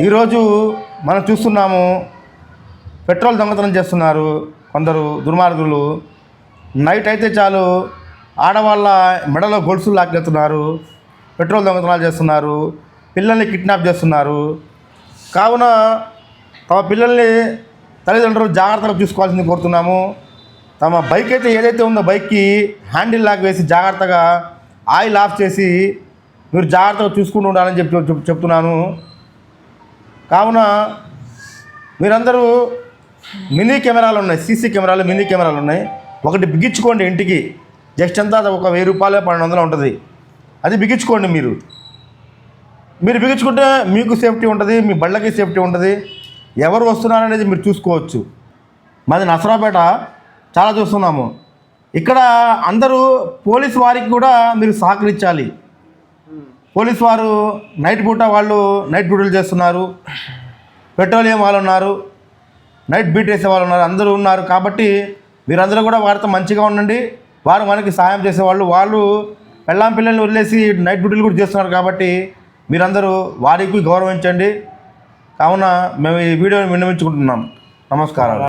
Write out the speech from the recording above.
ఈరోజు మనం చూస్తున్నాము పెట్రోల్ దొంగతనం చేస్తున్నారు కొందరు దుర్మార్గులు. నైట్ అయితే చాలు ఆడవాళ్ళ మెడలో గొలుసులు లాక్కెళ్తున్నారు పెట్రోల్ దొంగతనాలు చేస్తున్నారు పిల్లల్ని కిడ్నాప్ చేస్తున్నారు. కావున తమ పిల్లల్ని తల్లిదండ్రులు జాగ్రత్తగా చూసుకోవాల్సింది కోరుతున్నాము. తమ బైక్ అయితే ఏదైతే ఉందో బైక్కి హ్యాండిల్ లాక్ వేసి జాగ్రత్తగా ఆయిల్ ఆఫ్ చేసి మీరు జాగ్రత్తగా చూసుకుంటూ ఉండాలని చెప్పి చెప్- చెప్తున్నాను. కావున మీరందరూ మినీ కెమెరాలు ఉన్నాయి సీసీ కెమెరాలు మినీ కెమెరాలు ఉన్నాయి. ఒకటి బిగించుకోండి ఇంటికి. జస్ట్ ఎంత ఒక వెయ్యి రూపాయలు పన్నెండు వందలు ఉంటుంది. అది బిగించుకోండి మీరు. మీరు బిగించుకుంటే మీకు సేఫ్టీ ఉంటుంది మీ బళ్ళకి సేఫ్టీ ఉంటుంది. ఎవరు వస్తున్నారనేది మీరు చూసుకోవచ్చు. మాది నసరాపేట చాలా చూస్తున్నాము. ఇక్కడ అందరూ పోలీస్ వారికి కూడా మీరు సహకరించాలి. పోలీస్ వారు నైట్ పూట వాళ్ళు నైట్ డ్యూటీలు చేస్తున్నారు. పెట్రోలియం వాళ్ళు ఉన్నారు నైట్ బీట్ వేసే వాళ్ళు ఉన్నారు అందరూ ఉన్నారు కాబట్టి మీరందరూ కూడా వారితో మంచిగా ఉండండి. వారు మనకి సహాయం చేసేవాళ్ళు. వాళ్ళు పెళ్ళాం పిల్లల్ని వదిలేసి నైట్ డ్యూటీలు కూడా చేస్తున్నారు కాబట్టి మీరందరూ వారికి గౌరవించండి. కావున మేము ఈ వీడియోని విన్నవించుకుంటున్నాం. నమస్కారాలు.